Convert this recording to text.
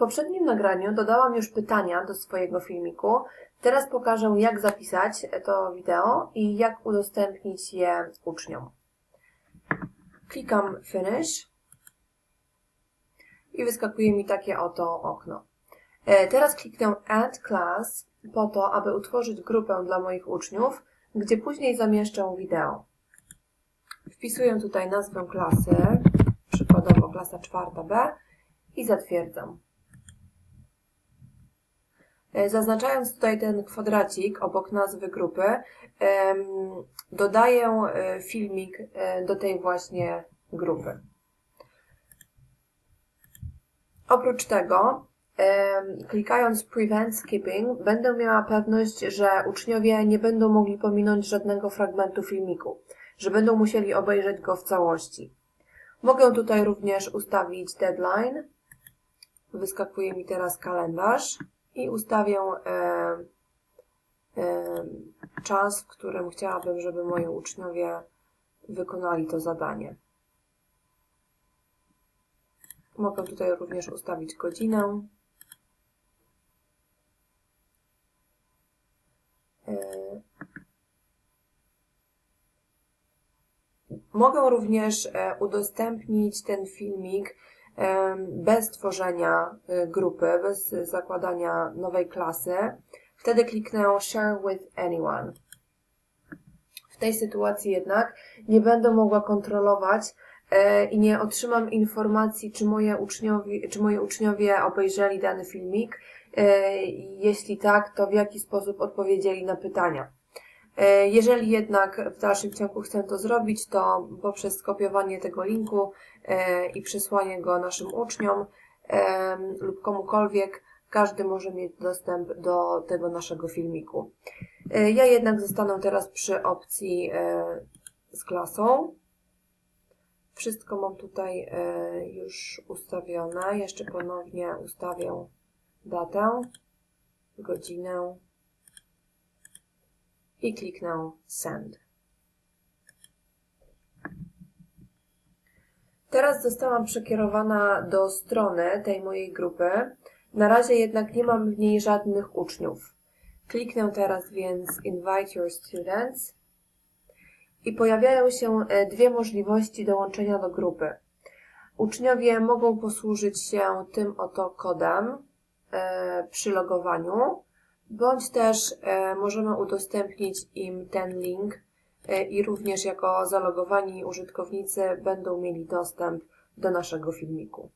poprzednim nagraniu dodałam już pytania do swojego filmiku. Teraz pokażę, jak zapisać to wideo i jak udostępnić je uczniom. Klikam Finish i wyskakuje mi takie oto okno. E, Teraz kliknę Add Class po to, aby utworzyć grupę dla moich uczniów, gdzie później zamieszczę wideo. Wpisuję tutaj nazwę klasy, przykładowo klasa czwarta B i zatwierdzam. E, Zaznaczając tutaj ten kwadracik obok nazwy grupy, dodaję e, filmik e, do tej właśnie grupy. Oprócz tego, klikając Prevent Skipping, będę miała pewność, że uczniowie nie będą mogli pominąć żadnego fragmentu filmiku, że będą musieli obejrzeć go w całości. Mogę tutaj również ustawić deadline. Wyskakuje mi teraz kalendarz i ustawię e, e, czas, w którym chciałabym, żeby moi uczniowie wykonali to zadanie. Mogę tutaj również ustawić godzinę. E, Mogę również e, udostępnić ten filmik bez tworzenia e, grupy, bez zakładania nowej klasy. Wtedy kliknę Share with Anyone. W tej sytuacji jednak nie będę mogła kontrolować e, i nie otrzymam informacji, czy, moje uczniowie, czy moi uczniowie obejrzeli dany filmik. E, Jeśli tak, to w jaki sposób odpowiedzieli na pytania. E, Jeżeli jednak w dalszym ciągu chcę to zrobić, to poprzez skopiowanie tego linku e, i przesłanie go naszym uczniom lub komukolwiek, każdy może mieć dostęp do tego naszego filmiku. E, Ja jednak zostanę teraz przy opcji z klasą. Wszystko mam tutaj już ustawione. Jeszcze ponownie ustawię datę, godzinę i kliknę Send. Teraz zostałam przekierowana do strony tej mojej grupy. Na razie jednak nie mam w niej żadnych uczniów. Kliknę teraz więc Invite Your Students i pojawiają się e, dwie możliwości dołączenia do grupy. Uczniowie mogą posłużyć się tym oto kodem e, przy logowaniu, bądź też e, możemy udostępnić im ten link e, i również jako zalogowani użytkownicy będą mieli dostęp do naszego filmiku.